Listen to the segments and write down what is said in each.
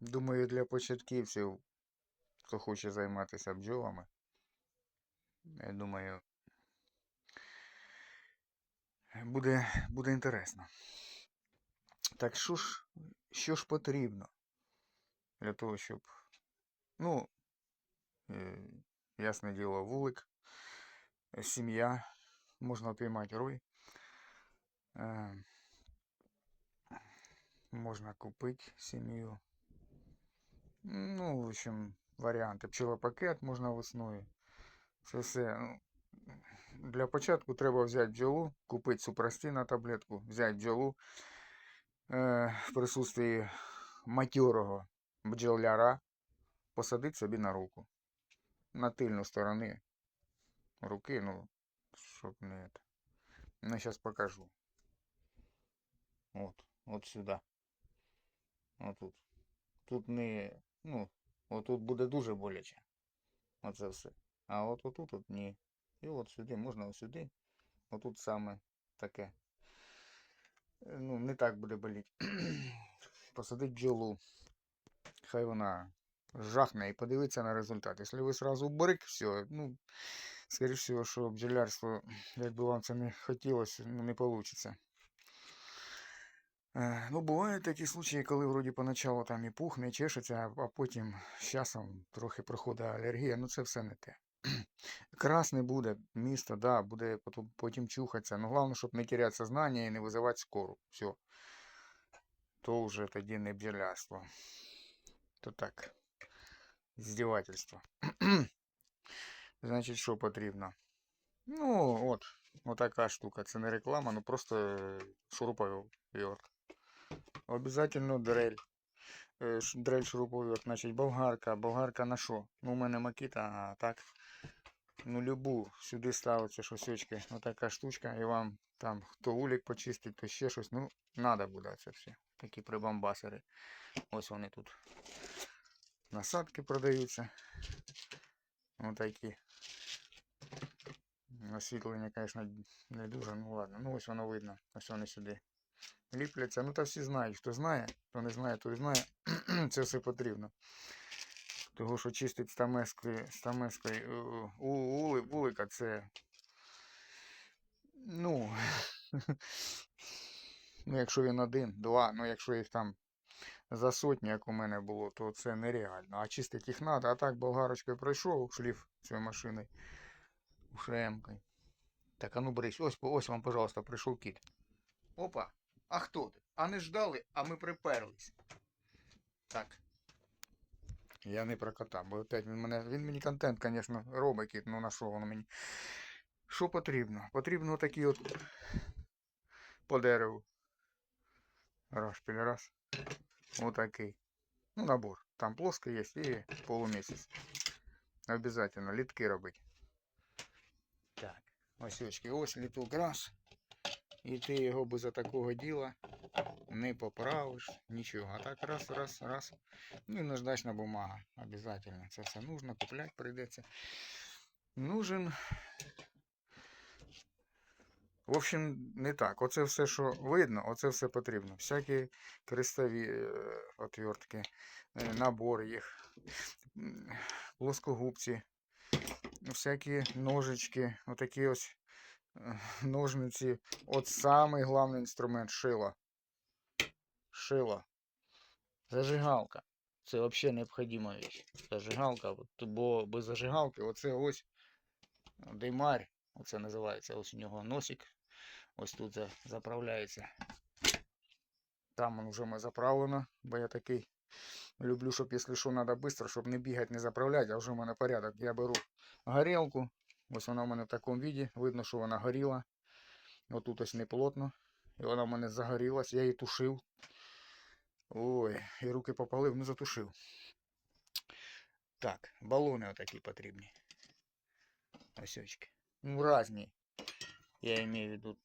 Думаю, для початківців, хто хоче займатися бджолами, я думаю, буде, буде інтересно. Так що ж, що ж потрібно для того, щоб, ну, е, ясне діло, вулик, сім'я, можна піймати рой, е, можна купити сім'ю. Ну, в общем, варіанти. Пчелопакет можна весною. Це все. Ну, для початку треба взяти бджолу, купити супрастина таблетку, взяти бджолу е, в присутствии матьорого бджоляра, посадити собі на руку. На тильну сторону руки, ну, щоб не это. Ну, сейчас покажу. Вот, вот сюда. Вот тут. Тут не, ну, отут буде дуже боляче. Оце все. А от отут от ні. І от сюди, можна ось сюди. Отут саме таке. Е, Ну, не так буде боліти. Посадить бджолу. Хай вона жахне і подивиться на результат. Якщо ви сразу брик, все, ну, скоріше всього, що бджолярство, як вам це не хотілося, ну, не вийде. Е, Ну, бувають такі случаї, коли вроді поначалу там і пухне, і чешеться, а- потім з часом трохи проходить алергія. Ну це все не те. Красне буде, місто, да, буде потім, чухатися. Ну, головне, щоб не теряти сознання і не визивати скору. Все. То вже тоді не бджолярство. То так. Здівательство. Значить, що потрібно? Ну, от, отака штука. Це не реклама, ну просто е, шуруповерт. Обязательно дрель. Е, Дрель шуруповерт, значить болгарка. Болгарка на що? Ну, у мене макіта, а так. Ну, любу. Сюди ставиться шосечки. Отака штучка. І вам там хто улік почистить, то ще щось. Ну, надо буде це все. Такі прибамбасери. Ось вони тут. Насадки продаються. Отакі. Освітлення, звісно, не дуже, ну ладно. Ну ось воно видно. Ось вони сюди ліпляться. Ну та всі знають. Хто знає, хто не знає, той знає. Це все потрібно. Того, що чистить стамески, стамески у, вулика, це. Ну. ну, якщо він один, два, ну якщо їх там за сотню, як у мене було, то це нереально. А чистити їх треба. А так болгарочкою пройшов шліф цієї машини. ушемкою. Так, а ну брись, ось, ось вам, пожалуйста, прийшов кіт. Опа, а хто ти? А не ждали, а ми приперлись. Так. Я не про кота, бо опять він мене. Він мені контент, звісно, робить кіт, ну на що воно мені. Що потрібно? Потрібно такі от по дереву. Рашпіль раз. Отакий. Ну, набор. Там плоско є і полумісяць. Обязательно літки робити. Так, ось очки, ось літок раз. І ти його без такого діла не поправиш, нічого. А так раз, раз, раз. Ну і наждачна бумага. Обязательно. Це все нужно, купляти прийдеться. Нужен. В общем, не так. Оце все, що видно, оце все потрібно. Всякі крестові е, отвертки, е, набор їх, плоскогубці, всякі ножички, отакі ось ножниці. От самий головний інструмент шило. Шило. Зажигалка. Це взагалі необхідна річ. Зажигалка, бо без зажигалки оце ось димарь. Оце називається. Ось у нього носик. Ось тут за- заправляється. Там воно вже ми заправлено, бо я такий люблю, щоб якщо що, треба швидко, щоб не бігати, не заправляти, а вже в мене порядок. Я беру горілку. Ось вона в мене в такому віді. Видно, що вона горіла. Отут ось не плотно. І вона в мене загорілась, я її тушив. Ой, і руки попалив, ну затушив. Так, балони отакі потрібні. Ось очки. Ну, різні. Я имею в виду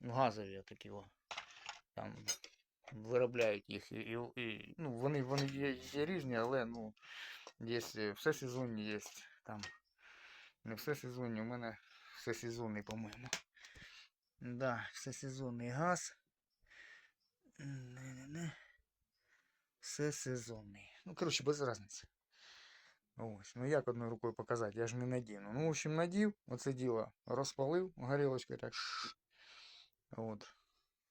газові такі о. Там виробляють їх. І, і, і, ну, вони, вони є, є різні, але ну, є е, все сезонні є. Там. Не все сезонні, у мене все сезонний, по-моєму. Да, все сезонний газ. Не-не-не. Все сезонний. Ну, коротше, без різниці. Ось, ну як одною рукою показати, я ж не надіну. Ну, в общем, надів, оце діло розпалив горілочка так. От.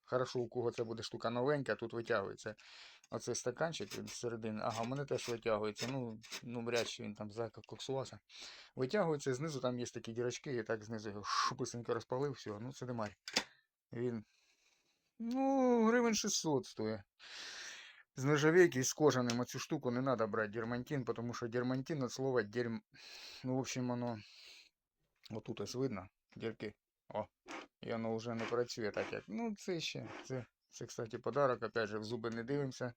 Хорошо, у кого це буде штука новенька, тут витягується оцей стаканчик він середини. Ага, в мене теж витягується. Ну, ну вряд чи він там закоксувався. Витягується, і знизу там є такі дірочки, і так знизу його шуписенько розпалив, все, ну це демарь. Він. Ну, гривень 600 стоїть. З нержавейки з кожаним оцю штуку не треба брати дермантин, тому що дермантин от слова дерм... Ну, в общем, воно отут ось видно, дірки. О, і воно вже не працює так, як. Ну, це ще. Це, це кстати, подарок. Опять же, в зуби не дивимося.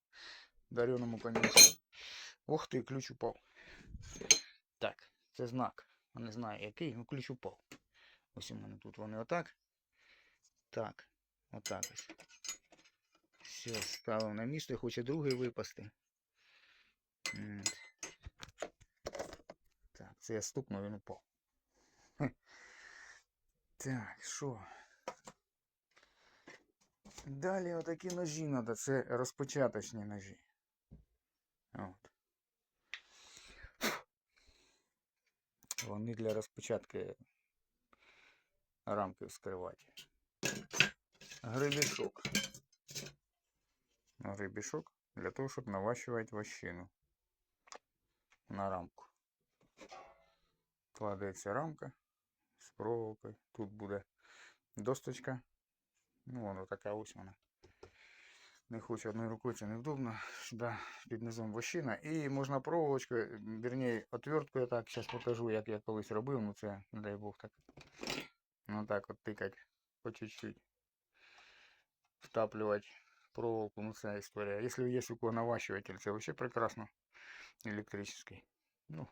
Дареному конюшку. Ох ти, ключ упав. Так, це знак. Я не знаю який, ну ключ упав. Ось у мене тут вони отак. Так, отак ось. Все, ставив на місце, хоче другий випасти. Так, це я стукнув, він упав. Так, що? Далі отакі ножі треба, це розпочаточні ножі. От. Вони для розпочатки рамки вскривати. Гребешок. Гребешок для того, щоб наващувати вощину на рамку. Кладеться рамка з проволокою. Тут буде досточка. Ну, вона така ось вона. Не хочу одною рукою, це невдобно. Сюди під низом вощина. І можна проволочкою, вірніше, отверткою так, зараз покажу, як я колись робив, ну це, не дай Бог так. Ну так от тикать по чуть-чуть. Втаплювати проволоку, ну це історія. Якщо є у кого це взагалі прекрасно. Електричний. Ну,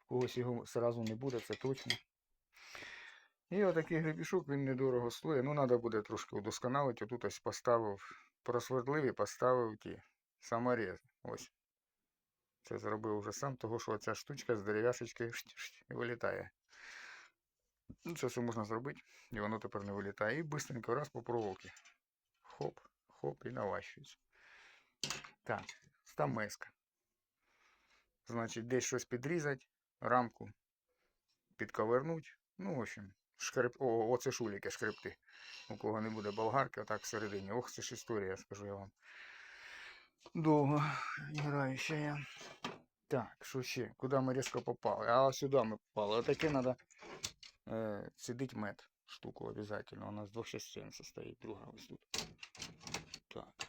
в когось його сразу не буде, це точно. І отакий гребішок, він недорого стоїть. Ну, треба буде трошки удосконалити. Тут ось поставив просвердлив поставив ті саморези. Ось. Це зробив вже сам, того що ця штучка з дерев'яшечки вилітає. Ну, це все можна зробити, і воно тепер не вилітає. І быстренько раз по проволоки. Хоп, хоп, і наващується. Так, стамеска. Значить, десь щось підрізати, рамку підковернуть. Ну, в общем, шкреп... О, оце шуліки шкребти. У кого не буде болгарки, отак всередині. Ох, це ж історія, скажу я вам. Довго граю ще я. Так, що ще? Куди ми різко попали? А сюди ми попали. Отаке треба цідить мед. Штуку обов'язково. У нас двох частин состоїть, друга ось тут. Так.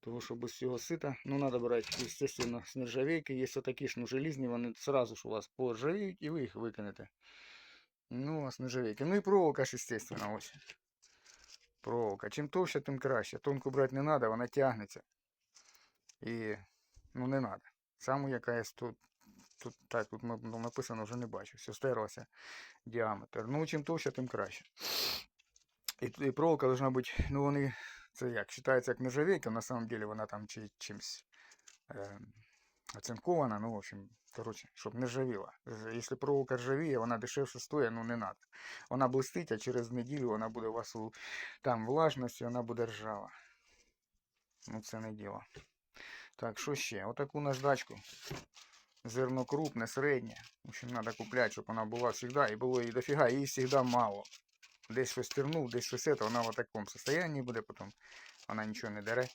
Того, що без цього сита, ну треба брати, естественно, з нержавейки. Є такі ж ну, желізні, вони сразу ж у вас поржавіють і ви їх викинете. Ну, у вас нержавейки. Ну і проволока ж, естественно, ось. Проволока. Чим товще, тим краще. Тонку брати не треба, вона тягнеться. І, ну, не треба. Саму якась тут, тут, так, тут ну, написано, вже не бачу. Все стерлося. Діаметр. Ну, чим товще, тим краще. І, і проволока должна бути, ну, вони, це як, вважається як нержавейка, на самом деле вона там чи, чимсь е, оцинкована, ну, в общем, короче, щоб не ржавіла. Якщо проволока ржавіє, вона дешевше стоїть, ну, не надо. Вона блистить, а через неділю вона буде у вас у там влажності, вона буде ржава. Ну, це не діло. Так, що ще? Отаку наждачку. Зерно крупне, середнє. В общем, треба купляти, щоб вона була завжди. І було її дофіга, її завжди мало. Десь щось тернув, десь щось це, вона в такому состоянні буде, потім вона нічого не дере.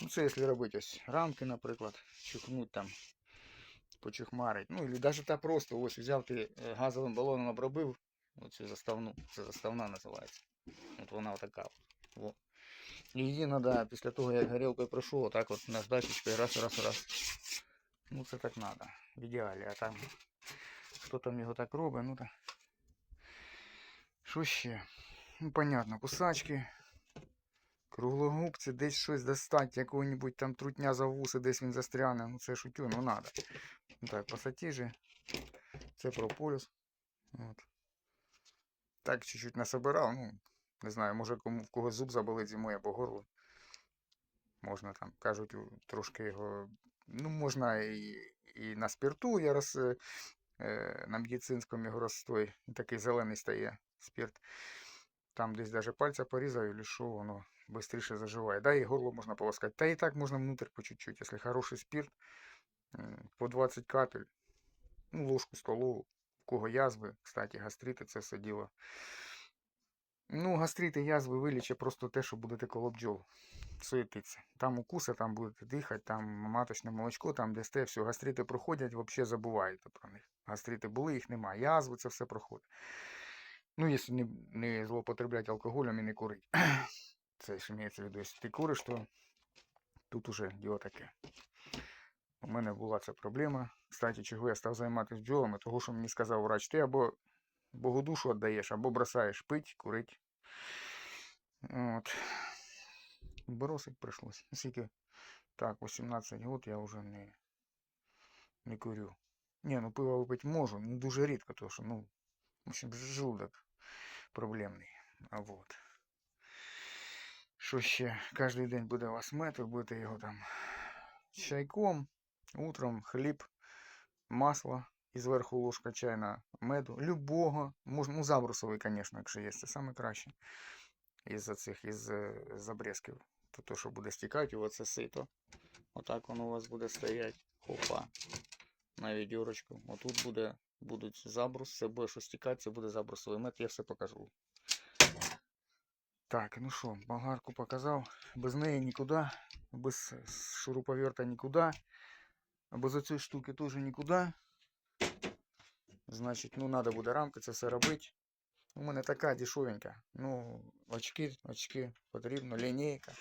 Ну, це якщо робити ось рамки, наприклад, чухнуть там, почухмарить. Ну, і навіть та просто ось взяв ти е, газовим балоном обробив, оцю заставну, це заставна називається. От вона отака. от. Во. І Її треба після того, як горілкою пройшов, отак от наждачечкою раз, раз, раз. Ну це так треба. В ідеалі. А там хто там його так робить, ну так. Що ще? Ну, понятно, кусачки. Круглогубці, десь щось достать, якого-небудь там трутня за вуси, десь він застряне. Ну це шутю, ну надо. Ну, так, пасатіжі. Це прополіс. От. Так, чуть-чуть насобирав, ну, не знаю, може кому в когось зуб заболить зимою або горло. Можна там, кажуть, трошки його. Ну, можна і, і на спирту я роз, е, е, на медицинському його розстой. Такий зелений стає спирт. там десь даже пальця порізав, или що, воно швидше заживає. Да, і горло можна полоскати. Та і так можна внутрь по чуть-чуть, якщо хороший спирт, по 20 капель, ну, ложку столову, у кого язви, кстати, гастрити, це все діло. Ну, гастрити, язви виліче просто те, що будете коло бджол суетиться. Там укуси, там будете дихати, там маточне молочко, там дасте, все, гастрити проходять, взагалі забуваєте про них. Гастрити були, їх немає. Язви, це все проходить. Ну, якщо не, не злоупотребляти алкоголем і не курити. Це ж мається в виду, якщо ти куриш, то тут уже діло таке. У мене була ця проблема. Кстати, чого я став займатися бджолами, того, що мені сказав врач, ти або Богу душу віддаєш, або бросаєш пить, курить. От. Бросить прийшлось. Скільки? Так, 18 год я вже не, не курю. Ні, ну пиво випити можу, ну дуже рідко, тому що, ну, в общем, желудок проблемний. А вот. Що ще? Кожен день буде у вас мед, ви будете його там чайком, утром хліб, масло і зверху ложка чайна меду. Любого. Ну, забрусовий, звісно, якщо є, це саме краще. Із цих, із е, забрезків. То, що буде стікати, оце сито. Отак воно у вас буде стояти. Хопа. На відьорочку. Отут буде, будуть забрус, це буде що стікати, це буде забрусовий мед, я все покажу. Так, ну що, болгарку показав. Без неї нікуди. Без шуруповерта нікуди. А без оцієї штуки теж нікуди. Значить, ну треба буде рамки це все робити. У мене така дешевенька. Ну, очки, очки потрібно, лінійка.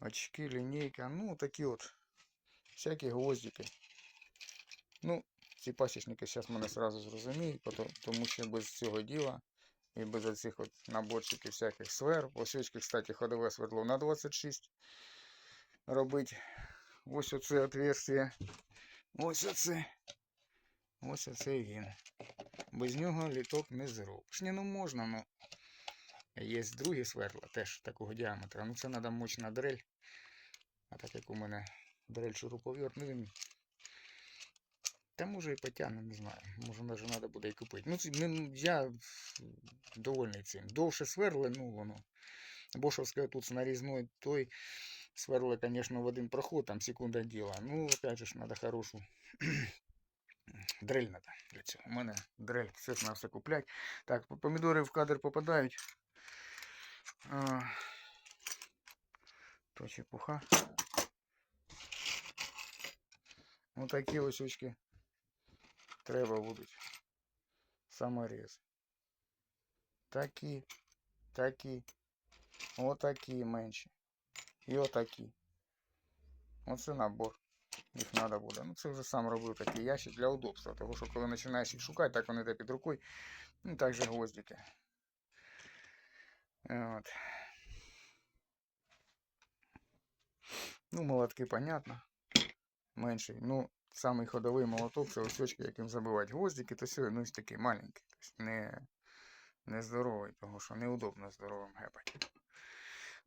Очки, лінійка. Ну, такі от. Всякі гвоздики. Ну, ці пасічники зараз мене сразу зрозуміють, пото- тому що без цього діла І без оцих от наборчиків всяких свер. Ось очки, кстати, ходове свердло на 26 робить. Ось оце отверстие. Ось оце. Ось оце він. Без нього літок не зробиш. Ні, ну можна, ну. Є другі сверла, теж такого діаметра. Ну це треба мощна дрель. А так як у мене дрель шуруповерт, ну він. Та може і потягне, не знаю. Може навіть треба буде і купити. Ну, ну, я довольний цим. Довше сверли, ну воно. Бошовське тут нарізной той сверли, звісно, в один проход, там секунда діла. Ну, опять же треба хорошу дрель надо для цього. У мене дрель, все треба все купляти. Так, помідори в кадр попадають. А, то чепуха. Ось такі ось очки треба будуть. Саморез. Такі, такі, отакі менші. І отакі. Оце набор. Їх треба буде. Ну це вже сам робив такий ящик для удобства. Тому що коли починаєш їх шукати, так вони йде під рукою. Ну так же гвоздики. От. Ну, молотки, понятно. Менший. Ну, самий ходовий молоток це ось очки, яким забивати гвоздики, то все, ну, такий маленький. Тобто не, не здоровий, тому що неудобно здоровим гепати.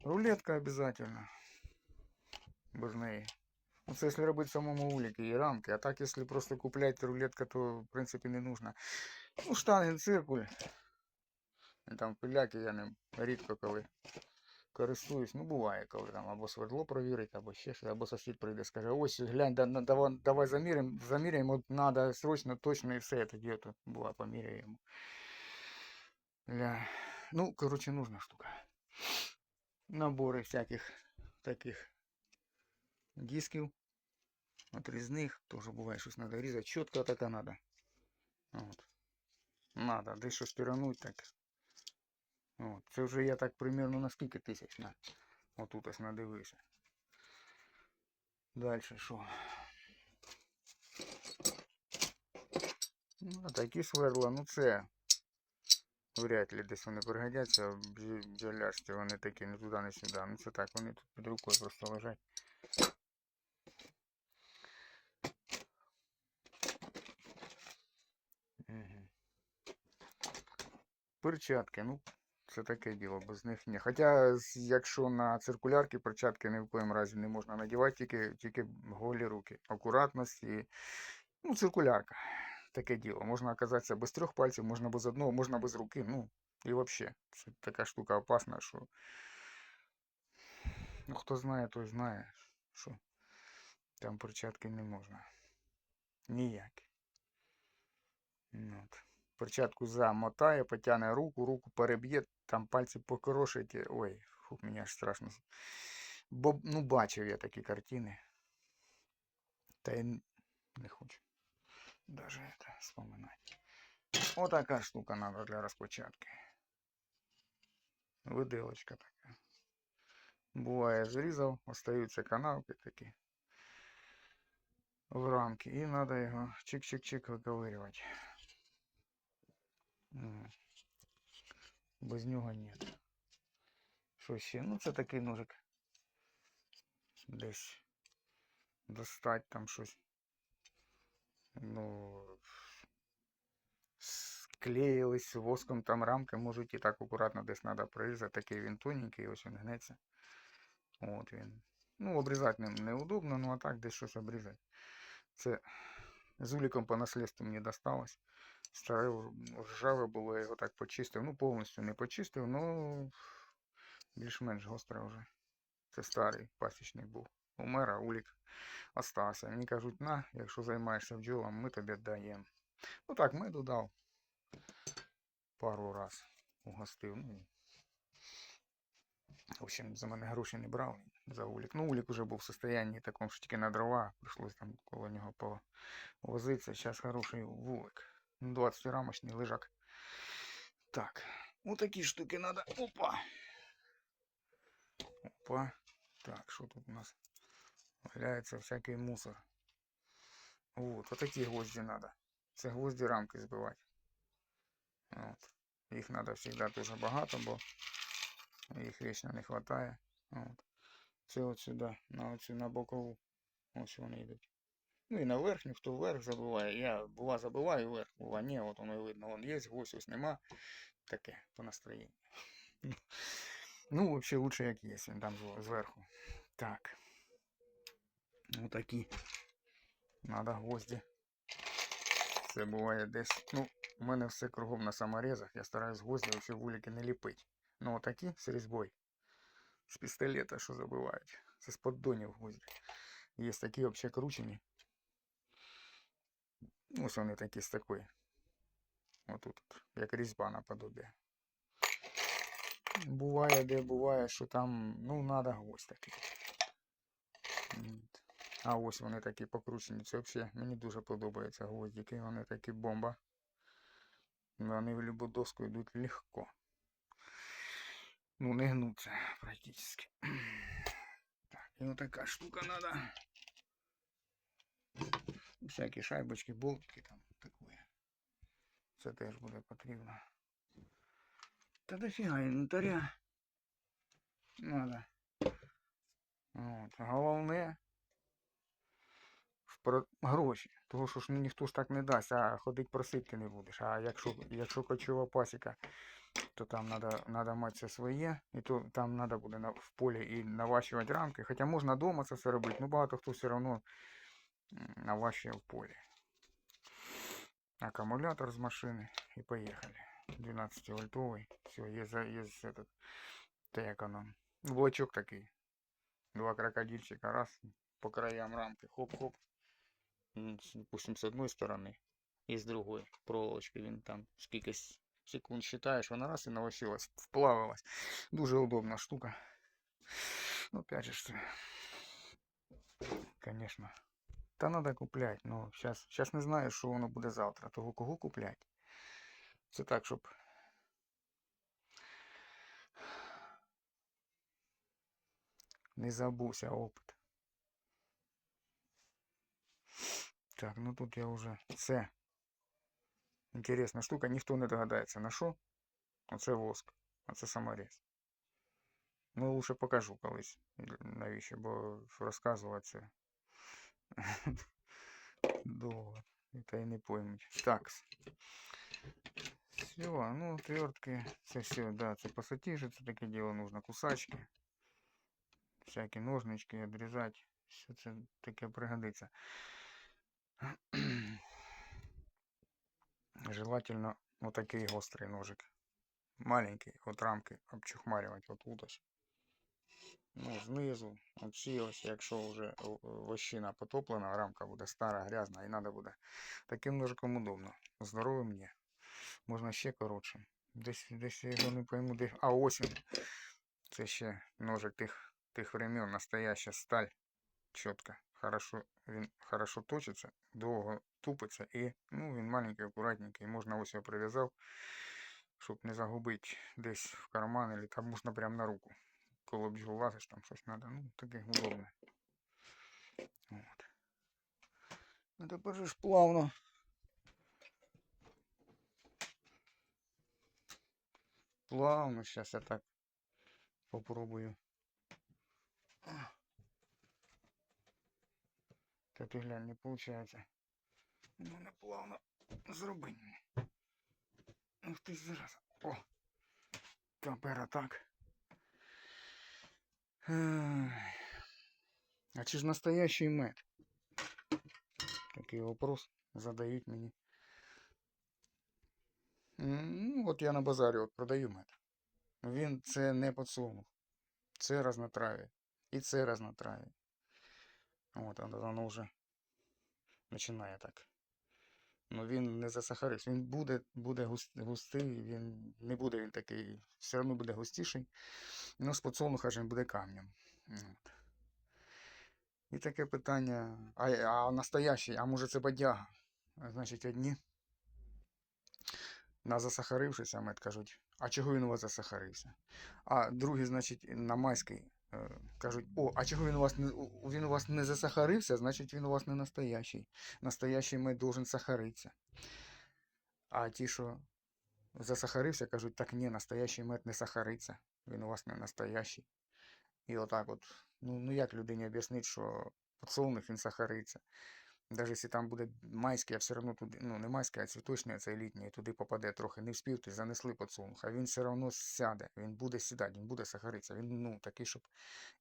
Рулетка обязательно. Без неї. Ну, це якщо робити самому уліки і рамки. А так, якщо просто купляти рулетка, то в принципі не нужно. Ну, штанген, циркуль. Там пиляки я ним рідко коли користуюсь. Ну, буває, коли там або свердло провірить, або ще щось, або сусід прийде, скаже, ось глянь, да, на- давай, давай заміряємо, заміряємо, от надо срочно, точно і все. Тоді от була, поміряємо. Ля. Ну, короче, нужна штука. Набори всяких таких дисків. Отрізних. Теж буває щось треба різати. Чітко така надо. От. Надо. Десь щось пірануть так. От. Це вже я так примерно на скільки тисяч на. Отут ось надивився. Далі що? Ну, такі сверла, ну це вряд ли десь вони пригодяться в вони такі не туди, не сюди. Ну це так, вони тут під рукою просто лежать. Перчатки, ну, це таке діло, без них ні. Хоча, якщо на циркулярки перчатки ні в коєму разі не можна надівати, тільки, тільки голі руки. Акуратність і. Ну, циркулярка. таке діло. Можна оказатися без трьох пальців, можна без одного, можна без руки. Ну, і взагалі, це така штука опасна, що. Ну, хто знає, той знає, що там перчатки не можна. Ніякі. Ну, От. Перчатку замотає, потягне руку, руку переб'є, там пальці покорошить. Ой, фу, мені аж страшно. Бо, ну, бачив я такі картини. Та й не хочу. Даже это вспоминать. Вот штука надо для распочатки. Виделочка така. Буває, зрізав, остаються канавки такі в рамки. І треба його чик-чик-чик виковирювати. Без нього ні. Що ще? Ну це такий ножик. Десь достать там щось. Ну, склеїлись воском там рамки, можуть і так акуратно десь треба прорізати. Такий він тоненький, ось він гнеться. От він. Ну, обрізати ним неудобно, ну а так десь щось обрізати. Це з уліком по наслідству мені досталось. Старе в- ржаве було, я його так почистив. Ну, повністю не почистив, ну більш-менш гостре вже. Це старий пасічник був. Умер, а улік остався. Мені кажуть, на, якщо займаєшся бджолом, ми тобі даємо. Ну так, меду дав. Пару раз угостив. Ну, в общем, за мене гроші не брав за улік. Ну, улік уже був в состоянні такому, що тільки на дрова. Прийшлось там коло нього повозитися. Зараз хороший вулик. 20 рамочний лежак. Так. Вот такие штуки надо. Опа. Опа. Так, что тут у нас? Валяется всякий мусор. Вот, вот такие гвозди надо. Це гвозді рамки збивати. От. Їх треба завжди дуже багато, бо їх вічно не вистачає. От. Це от сюди, на на бокову. Ось вони йдуть. Ну і на верхню, хто вверх забиває. Я бува забиваю вверх, бува ні, от воно і видно. Вон є, гвоздь ось нема. Таке по настроєнню. Ну, взагалі лучше як є, він там зверху. Так. Ну такі. Надо гвозді. Це буває десь. Ну, у мене все кругом на саморезах. Я стараюсь гвозді вообще вулики не ліпити. Ну отакі з різьбою. З пістолета, що забивають. Це з поддонів гвозді. Є такі взагалі кручені. Ну, Ось вони такі з такої. Отут, от, як різьба наподобі. Буває, де буває, що там, ну, надо гвоздь такий. А ось вони такі покручені. Це взагалі мені дуже подобаються гвоздики. Вони такі бомба. Вони в любу доску йдуть легко. Ну, не гнуться практически. Так, і отака штука надо. Всякі шайбочки, болтики там такое. Це теж буде потрібно. Та дофіга інвентаря. Надо. От. Головне про гроші. Тому що ж ніхто ж так не дасть, а ходить просити не будеш. А якщо, якщо кочова пасіка, то там треба надо мати це своє, і то там треба буде на, в полі і наващувати рамки. Хоча можна вдома це все робити, ну багато хто все одно м, наващує в полі. Аккумулятор з машини і поїхали. 12 вольтовий. Все, є, за- є этот Т-економ. Блочок такий. Два крокодильчика, раз, по краям рамки. Хоп-хоп. М, с- Допустим, с одной стороны и с другой проволочки. Він там скільки с- секунд считаєш, вона раз і навосилась, вплавилась. Дуже удобна штука. Ну, опять же, что, конечно. Та надо куплять, но сейчас, сейчас не знаю, що воно буде завтра. Того кого куплять. Це так, щоб. Не забувся опит. Так, ну тут я уже все. Інтересна штука, ніхто не догадається на що. Оце воск, а це саморез. Ну, лучше покажу колись. Навіщо, бо розказувати це довго. Та й не поймуть. Так. Все, ну, отвертки. Це все, да, це пасатижи, це таке діло нужно. Кусачки. Всякі ножнички відрізати. Все це таке пригодиться. Желательно вот такий гострий ножик. Маленький, от рамки обчухмарювати отут ось. Ну, знизу, оці якщо вже о- вощина потоплена, рамка буде стара, грязна, і треба буде. Таким ножиком удобно. Здоровим ні. Можна ще коротше. Десь, десь я не пойму, де. А ось. Це ще ножик тих, тих времен, настояща сталь. Чітко. Хорошо, він хорошо точиться, довго тупиться і ну, він маленький, акуратненький. Можна ось його прив'язав, щоб не загубити десь в карман, або там можна прямо на руку. Коли бджол лазиш, там щось треба. Ну, таке удобне. От. Ну тепер же ж плавно. Плавно, зараз я так попробую. Та ти глянь, не виходить. Ну, не плавно зроби. Ух ти зараза. О! Тепер так. А чи ж настоящий мед? Такий вопрос задають мені. Ну, от я на базарі от продаю мед. Він це не подсолнух. Це разнотрав'я. І це разнотрав'я. От, воно вже починає так. Ну він не засахарився. Він буде, буде густий, він не буде він такий, все одно буде густіший. Ну, з подсолнуха ж він буде камнем. І таке питання. А, а настоящий, а може це бодяга? Значить, одні на засахарившийся мед кажуть, а чого він у вас засахарився? А другі, значить, на майський кажуть, о, а чого він у вас не він у вас не засахарився, значить він у вас не настоящий. Настоящий мед должен сахаритися. А ті, що засахарився, кажуть, так ні, настоящий мед не сахариться. Він у вас не настоящий. І отак от. Ну, ну як людині об'яснити, що подсолнух він сахариться. Навіть якщо там буде майський, а все одно туди, ну не майський, а цвіточний, а це літній, туди попаде трохи не вспів, ти занесли подсолнух, а він все одно сяде, він буде сідати, він буде сахаритися. Він ну такий, щоб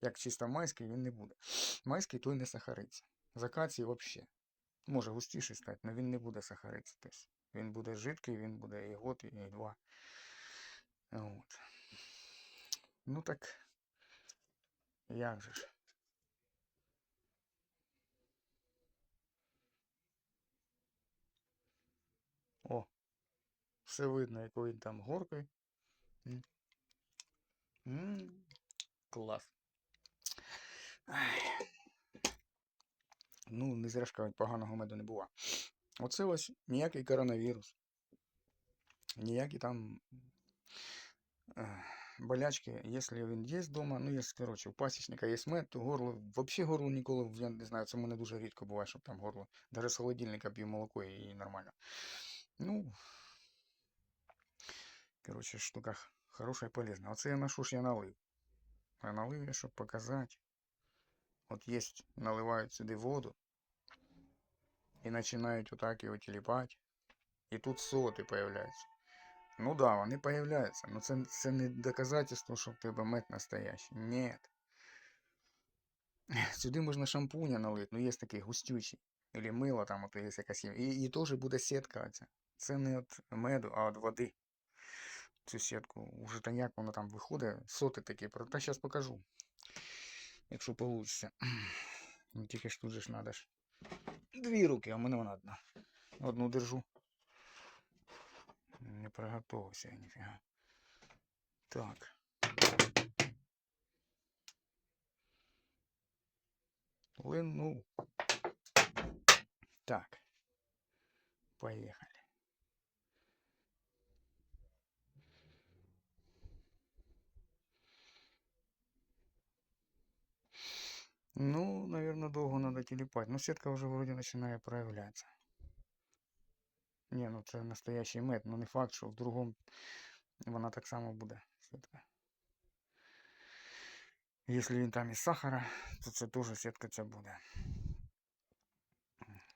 як чисто майський, він не буде. Майський той не сахариться. З акації взагалі. Може густіший стати, але він не буде сахаритися. Тобто він буде жидкий, він буде і год, і два. От. Ну так. Як же ж? О, все видно, якою він там горкою. М. М, Клас. Ай. Ну, не зря кажуть, поганого меду не бува. Оце ось ніякий коронавірус. Ніякі там е, болячки, якщо він є вдома, ну, якщо, коротше, у пасічника є мед, то горло, взагалі горло ніколи, я не знаю, це в мене дуже рідко буває, щоб там горло, навіть з холодильника п'ю молоко і нормально. Ну, короче, штука хорошая и полезная. Оце я що ж я налив. А налив я, щоб показати. От есть, наливають сюди воду. І починають отак його тіліпати. І тут соти появляються. Ну да, вони появляються. Но це, це не доказательство, що в тебе мед настоящий. Нет. Сюди можна шампуня налити, ну є такий густючий. Или мило там, от є якась. І, і теж буде сітка. Це не від меду, а від води. Цю сітку. Уже та як воно там виходить. Соти такі. Про- Та зараз покажу. Якщо вийде. Тільки ж тут же ж надо ж. Дві руки, а в мене вона одна. Одну держу. Не приготувався я ніфіга. Так. Линув. Так. Поехали. Ну, наверное, долго надо телепать. Но сетка уже вроде начинает проявляться. Не, ну це настоящий мед, ну не факт, що в другому вона так само буде сітка. Якщо він там із сахара, то це теж сітка ця буде.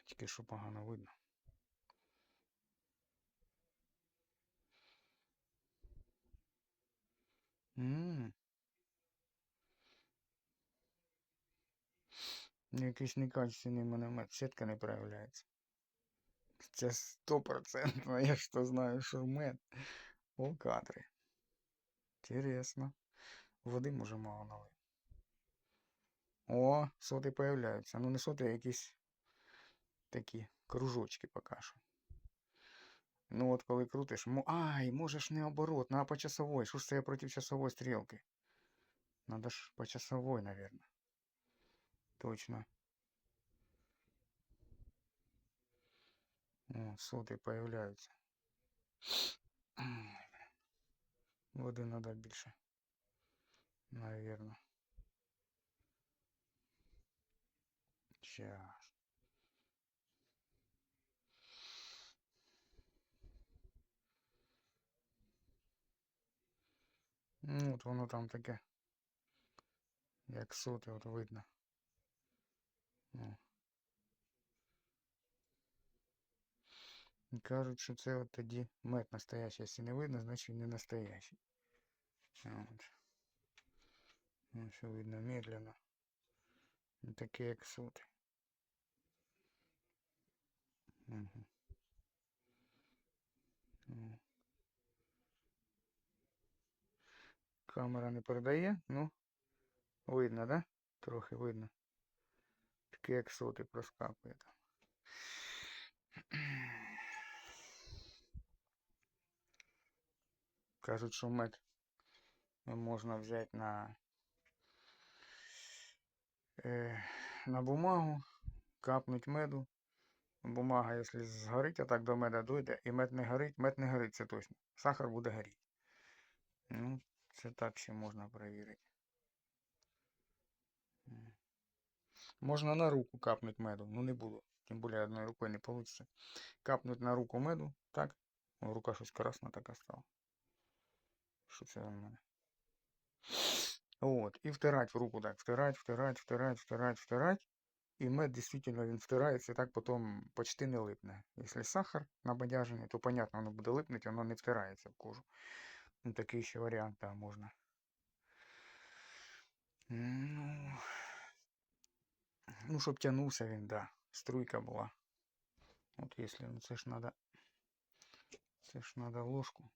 Тільки що погано видно. Ммм. Якийсь некачественний в. Сітка не проявляється. Це стопроцентно, я ж то знаю, що мед. О, кадри. Інтересно. Води може мало налив. О, соти появляються. Ну не соти, а якісь такі кружочки поки. Ну от коли крутиш, мо... ай, можеш не оборот, на по часовой. Що ж це я проти часової стрілки? Надо ж по часовой, наверное. Точно. О, соти появляються. Води надо більше. Наверно. Щас. Ну, от воно там таке. Як соти, от видно. Кажуть, що це от тоді мед настоящий. Якщо не видно, значить не настоящий. От. Ну, все видно медленно. Ну, Таке як соти. Угу. Камера не передає, ну видно, да? Трохи видно. Таке як соти проскакує там. Кажуть, що мед можна взяти на, е, на бумагу, капнуть меду. Бумага, якщо згорить, а так до меда дойде, і мед не горить, мед не горить, це точно. Сахар буде горіти. Ну, це так ще можна перевірити. М. Можна на руку капнуть меду, ну не буду. Тим більше одною рукою не вийде. Капнуть на руку меду, так. О, рука щось красна така стала. Що це в мене? От, і втирать в руку так. Втирать, втирать, втирать, втирать, втирать. І мед дійсно він втирається, так потім почти не липне. Якщо сахар набадяжений, то понятно, воно буде липнути, воно не втирається в кожу. Ну, такий ще варіант, да, можна. Ну, щоб тягнувся він, да. Струйка була. От якщо, ну це ж надо. Це ж надо ложку.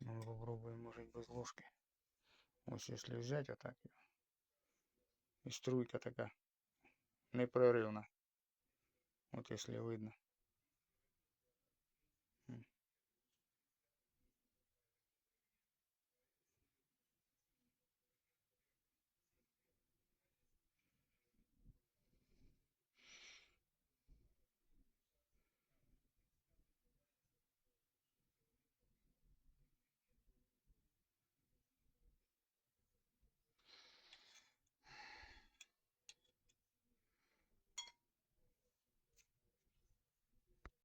Ну, попробуем, может, без ложки. Ось если взять отак. І струйка така непреривна. От если видно.